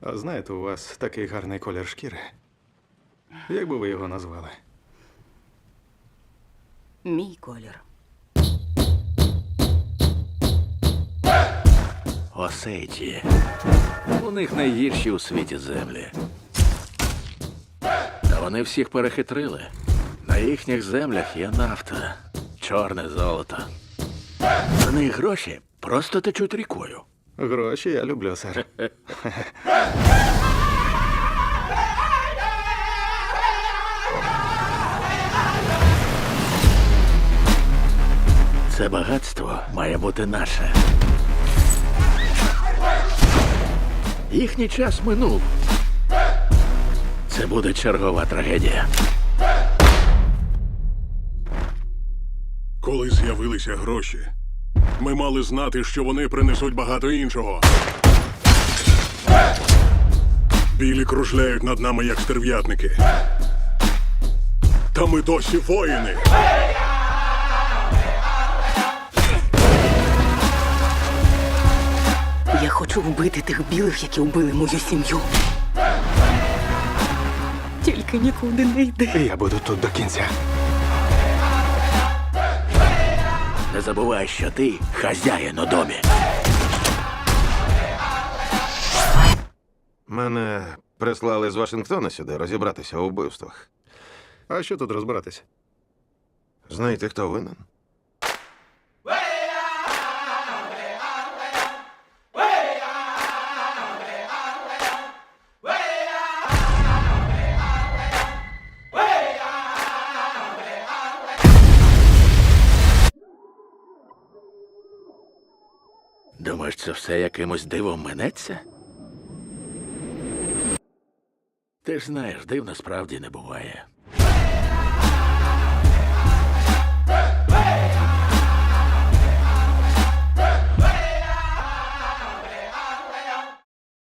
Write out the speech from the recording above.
А знаєте, у вас такий гарний колір шкіри. Як би ви його назвали? Мій колір. Осеті. У них найгірші у світі землі. Та вони всіх перехитрили. На їхніх землях є нафта, чорне золото. За них гроші просто течуть рікою. Гроші я люблю, сер. Це багатство має бути наше. Їхній час минув. Це буде чергова трагедія. Коли з'явилися гроші, ми мали знати, що вони принесуть багато іншого. Білі кружляють над нами, як стерв'ятники. Та ми досі воїни. Я хочу вбити тих білих, які вбили мою сім'ю. Тільки нікуди не йди. Я буду тут до кінця. Забувай, що ти хазяїн у домі. Мене прислали з Вашингтона сюди розібратися у вбивствах. А що тут розбиратись? Знаєте, хто винен? Думаєш, це все якимось дивом минеться? Ти ж знаєш, див насправді не буває.